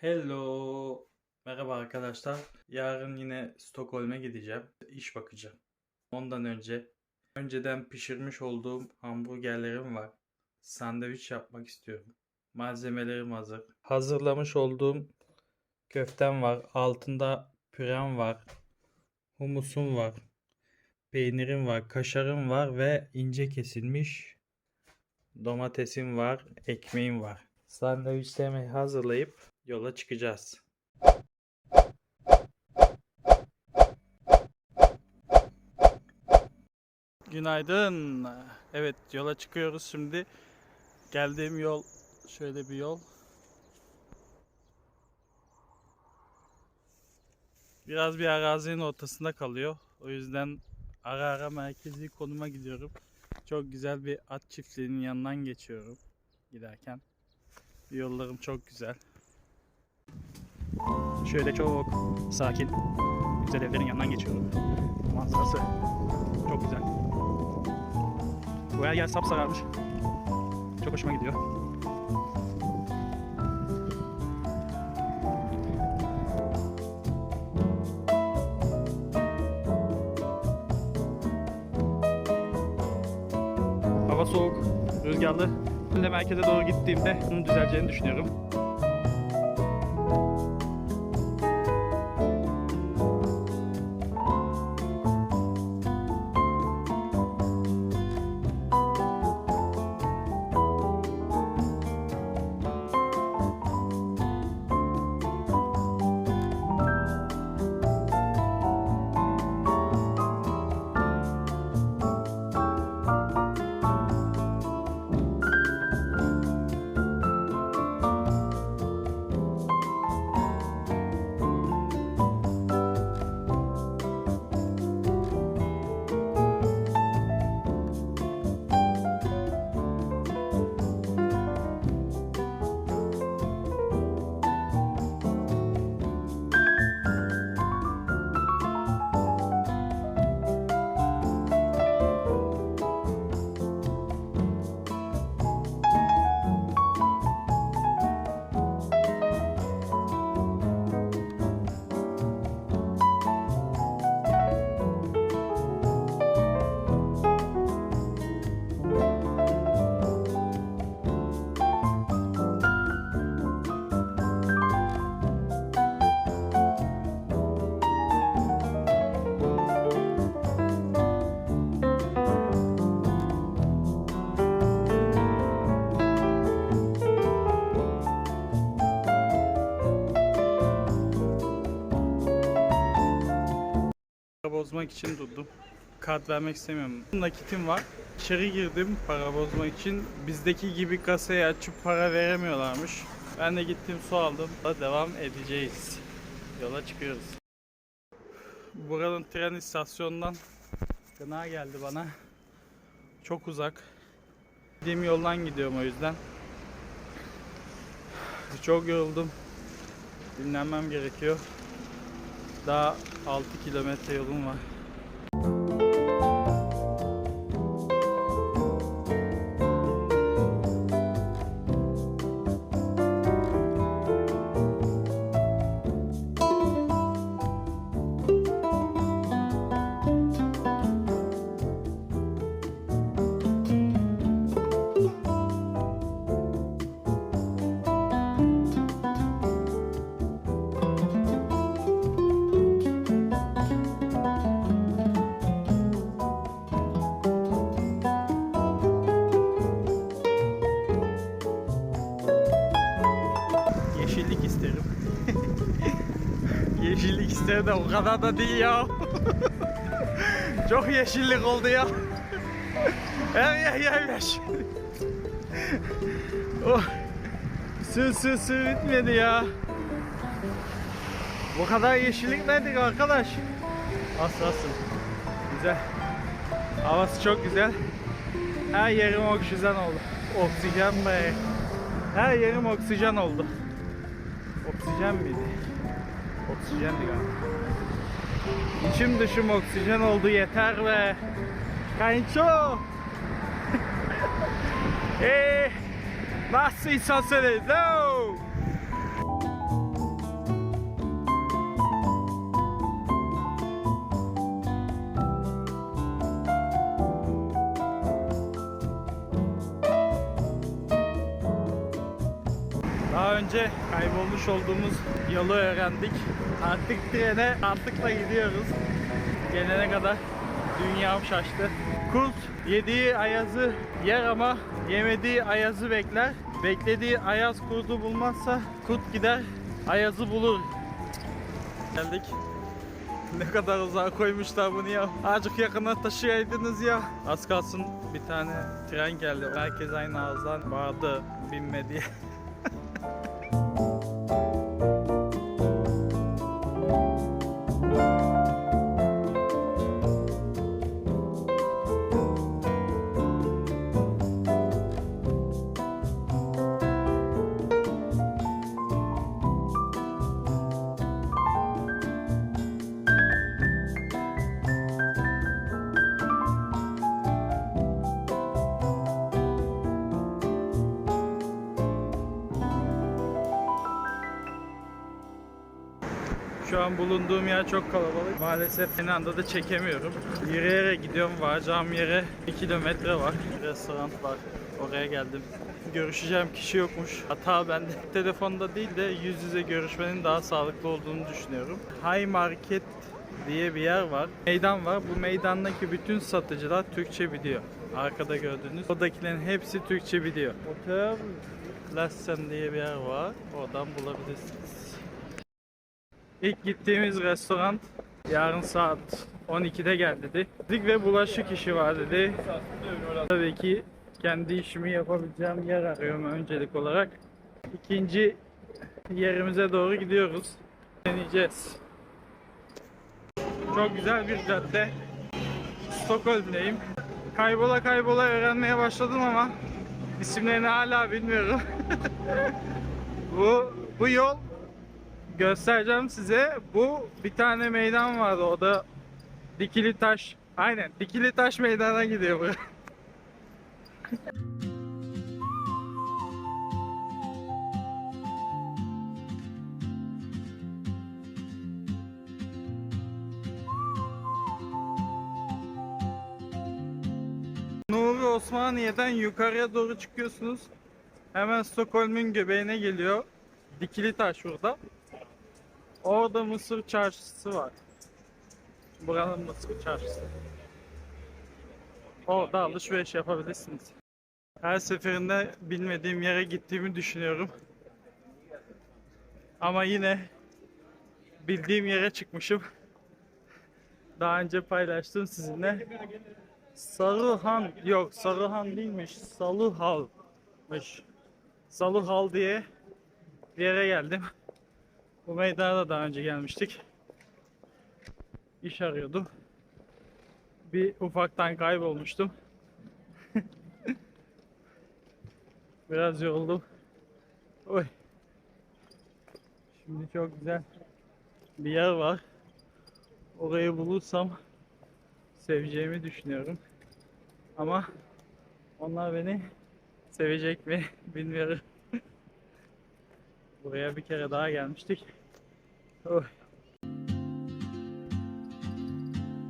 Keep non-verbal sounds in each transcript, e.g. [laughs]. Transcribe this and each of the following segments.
Hello. Merhaba arkadaşlar. Yarın yine Stockholm'e gideceğim. İş bakacağım. Ondan önce önceden pişirmiş olduğum hamburgerlerim var. Sandviç yapmak istiyorum. Malzemelerim hazır. Hazırlamış olduğum köftem var. Altında pürem var. Humusum var. Peynirim var. Kaşarım var ve ince kesilmiş domatesim var. Ekmeğim var. Sandviçlerimi hazırlayıp yola çıkacağız. Günaydın. Evet yola çıkıyoruz şimdi. Geldiğim yol şöyle bir yol. Biraz bir arazinin ortasında kalıyor. O yüzden ara ara merkezi konuma gidiyorum. Çok güzel bir at çiftliğinin yanından geçiyorum giderken. Yollarım çok güzel. Şöyle çok sakin, güzel evlerin yanından geçiyorum. Manzarası çok güzel. Bu her yer sapsararmış. Çok hoşuma gidiyor. Hava soğuk, rüzgarlı. De merkeze doğru gittiğimde bunun düzeleceğini düşünüyorum. Bozmak için durdum. Kart vermek istemiyorum. Nakitim var. İçeri girdim para bozmak için. Bizdeki gibi kasayı açıp para veremiyorlarmış. Ben de gittim su aldım. Devam edeceğiz. Yola çıkıyoruz. Buranın tren istasyonundan gına geldi bana. Çok uzak. Gittiğim yoldan gidiyorum o yüzden. Çok yoruldum. Dinlenmem gerekiyor. Daha 6 kilometre yolum var. Yeşillik isterim de o kadar da değil ya. [laughs] Çok yeşillik oldu ya. Her yer yemyeşil. oh. Sür sür sür bitmedi ya. Bu kadar yeşillik nedir arkadaş? Asıl asıl. Güzel. Havası çok güzel. Her yerim oksijen oldu. Oksijen be. Her yerim oksijen oldu. Oksijen miydi? Oksijendi galiba. İçim dışım oksijen oldu yeter be. Kanço. [laughs] Eee eh, nasılsa seni. No. Daha önce kaybolmuş olduğumuz yolu öğrendik. Artık trene rahatlıkla gidiyoruz. Gelene kadar dünyam şaştı. Kurt yediği ayazı yer ama yemediği ayazı bekler. Beklediği ayaz kurdu bulmazsa kurt gider ayazı bulur. Geldik. Ne kadar uzağa koymuşlar bunu ya. Azıcık yakına taşıyaydınız ya. Az kalsın bir tane tren geldi. Herkes aynı ağızdan bağırdı binme diye. Şu an bulunduğum yer çok kalabalık. Maalesef aynı anda da çekemiyorum. Yürüyerek gidiyorum. Varacağım yere 1 kilometre var. Restoran var. Oraya geldim. Görüşeceğim kişi yokmuş. Hata bende. [laughs] Telefonda değil de yüz yüze görüşmenin daha sağlıklı olduğunu düşünüyorum. High Market diye bir yer var. Meydan var. Bu meydandaki bütün satıcılar Türkçe biliyor. Arkada gördüğünüz. Oradakilerin hepsi Türkçe biliyor. Otel Lassen diye bir yer var. Oradan bulabilirsiniz. İlk gittiğimiz restoran yarın saat 12'de gel dedi. Dedik ve bulaşık işi var dedi. Tabii ki kendi işimi yapabileceğim yer arıyorum öncelik olarak. İkinci yerimize doğru gidiyoruz. Deneyeceğiz. Çok güzel bir cadde. Stockholm'deyim. Kaybola kaybola öğrenmeye başladım ama isimlerini hala bilmiyorum. [laughs] bu bu yol göstereceğim size. Bu bir tane meydan vardı. O da Dikili Taş. Aynen. Dikili Taş meydana gidiyor bu. [laughs] Nuri Osmaniye'den yukarıya doğru çıkıyorsunuz. Hemen Stockholm'un göbeğine geliyor. Dikili taş burada. Orada Mısır çarşısı var. Buranın Mısır çarşısı. Orada alışveriş yapabilirsiniz. Her seferinde bilmediğim yere gittiğimi düşünüyorum. Ama yine bildiğim yere çıkmışım. Daha önce paylaştım sizinle. Sarıhan yok Sarıhan değilmiş Salıhal'mış. Salıhal diye bir yere geldim. Bu meydana da daha önce gelmiştik. İş arıyordum. Bir ufaktan kaybolmuştum. [laughs] Biraz yoruldum. Oy. Şimdi çok güzel bir yer var. Orayı bulursam seveceğimi düşünüyorum. Ama onlar beni sevecek mi [laughs] bilmiyorum. Buraya bir kere daha gelmiştik. Oy.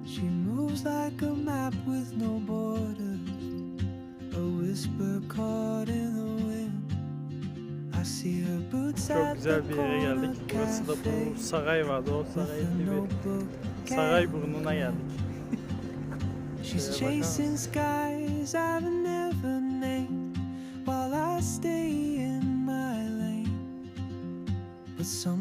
She moves like a map with no borders, a whisper caught in the wind. I see her boots Çok at güzel the bir yere corner geldik. Burası da cafe bu saray vardı. O with saray a gibi notebook. saray burnuna geldik. [laughs] She's Şuraya bakar chasing skies I've never named while I stay in my lane. But something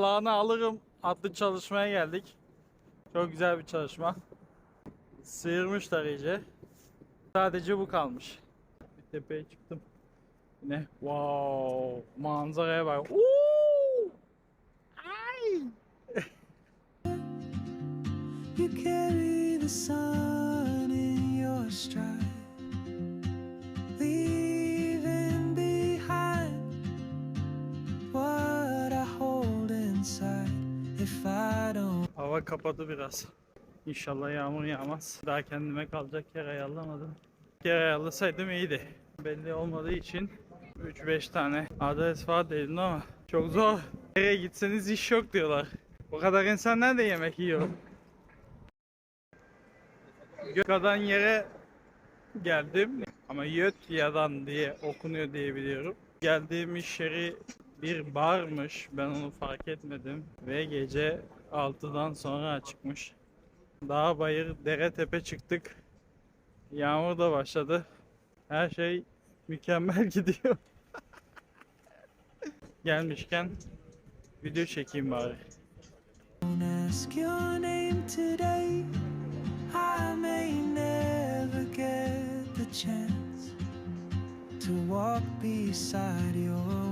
Dalağını alırım adlı çalışmaya geldik. Çok güzel bir çalışma. Sıyırmışlar iyice. Sadece bu kalmış. Bir tepeye çıktım. Ne? Wow! Manzaraya bak. Uuu! Ay! You carry the sun in your stride, Hava kapadı biraz. İnşallah yağmur yağmaz. Daha kendime kalacak yer ayarlamadım. Yer ayarlasaydım iyiydi. Belli olmadığı için 3-5 tane adres var dedim ama çok zor. Nereye gitseniz iş yok diyorlar. Bu kadar insan nerede yemek yiyor? Gökada'dan yere geldim ama Yadan diye okunuyor diye biliyorum. Geldiğim iş yeri bir barmış. Ben onu fark etmedim. Ve gece 6'dan sonra açıkmış. Dağ bayır dere tepe çıktık. Yağmur da başladı. Her şey mükemmel [laughs] gidiyor. Gelmişken video çekeyim bari. Ask your name today. I may never get the chance to walk beside your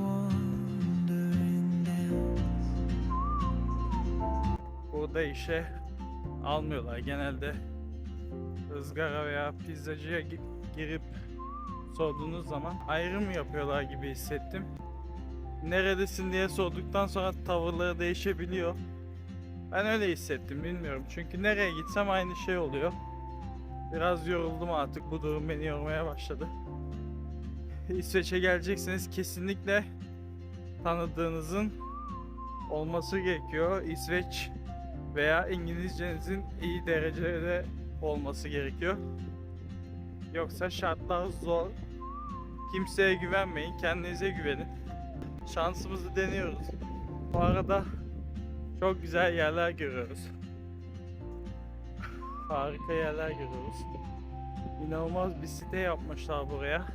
Burada işe almıyorlar genelde. ızgara veya pizzacıya gi- girip sorduğunuz zaman ayrım yapıyorlar gibi hissettim. Neredesin diye sorduktan sonra tavırları değişebiliyor. Ben öyle hissettim bilmiyorum. Çünkü nereye gitsem aynı şey oluyor. Biraz yoruldum artık. Bu durum beni yormaya başladı. İsveç'e gelecekseniz kesinlikle tanıdığınızın olması gerekiyor. İsveç veya İngilizcenizin iyi derecede olması gerekiyor. Yoksa şartlar zor. Kimseye güvenmeyin, kendinize güvenin. Şansımızı deniyoruz. Bu arada çok güzel yerler görüyoruz. [laughs] Harika yerler görüyoruz. İnanılmaz bir site yapmışlar buraya.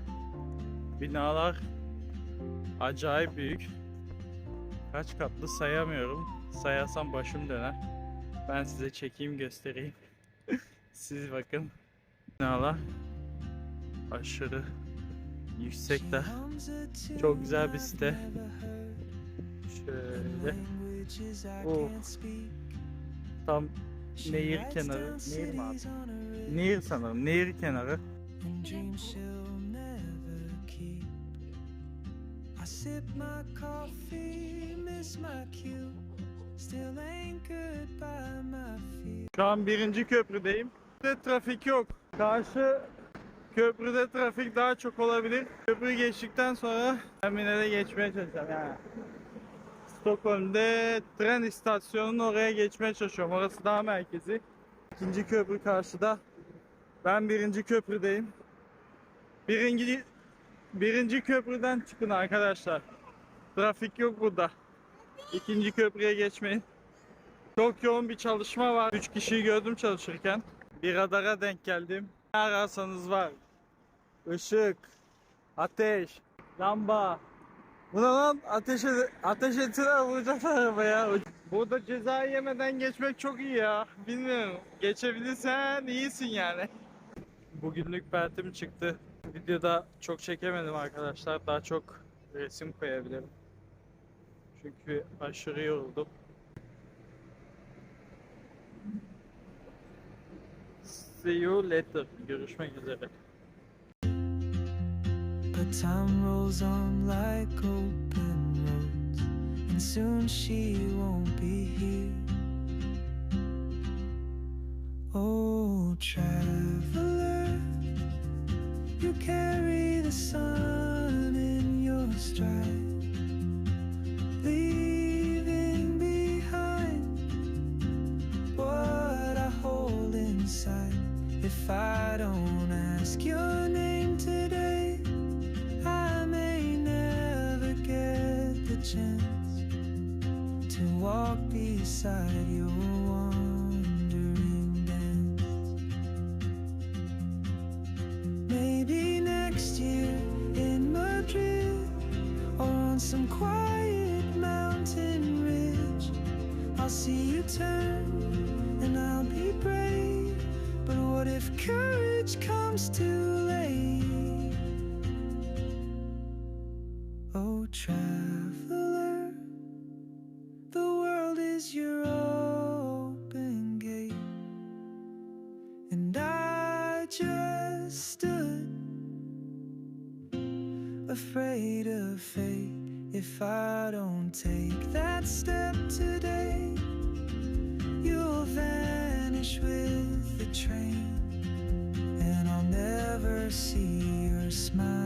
Binalar acayip büyük. Kaç katlı sayamıyorum. Sayarsam başım döner. Ben size çekeyim göstereyim. [laughs] Siz bakın. Binalar aşırı yüksekler. Çok güzel bir site. Şöyle Oh. tam nehir kenarı. Nehir mi abi? Nehir sanırım. Nehir kenarı. Sip my coffee, miss my cue. Still my feet. Şu an birinci köprüdeyim. De trafik yok. Karşı köprüde trafik daha çok olabilir. Köprüyü geçtikten sonra de geçmeye çalışacağım. Yani Stockholm'de tren istasyonunun oraya geçmeye çalışıyorum. Orası daha merkezi. İkinci köprü karşıda. Ben birinci köprüdeyim. Birinci, birinci köprüden çıkın arkadaşlar. Trafik yok burada. İkinci köprüye geçmeyin. Çok yoğun bir çalışma var. 3 kişiyi gördüm çalışırken. Bir radara denk geldim. Ne ararsanız var. Işık, ateş, lamba. Buna lan ateş, ed- ateş ettiler vuracaklar arabaya. Burada ceza yemeden geçmek çok iyi ya. Bilmiyorum. Geçebilirsen iyisin yani. Bugünlük pertim çıktı. Videoda çok çekemedim arkadaşlar. Daha çok resim koyabilirim. Çünkü aşırı yoruldum. See you later. Görüşmek üzere. But time rolls on like open roads, and soon she won't be here. Oh, traveler, you carry the sun in your stride, leaving ask your name today, I may never get the chance to walk beside your wandering dance. Maybe next year in Madrid or on some quiet mountain ridge, I'll see you turn and I'll be brave. But what if courage comes too late? Oh, traveler, the world is your open gate. And I just stood afraid of fate if I don't take that step today. You'll vanish with train, and I'll never see your smile.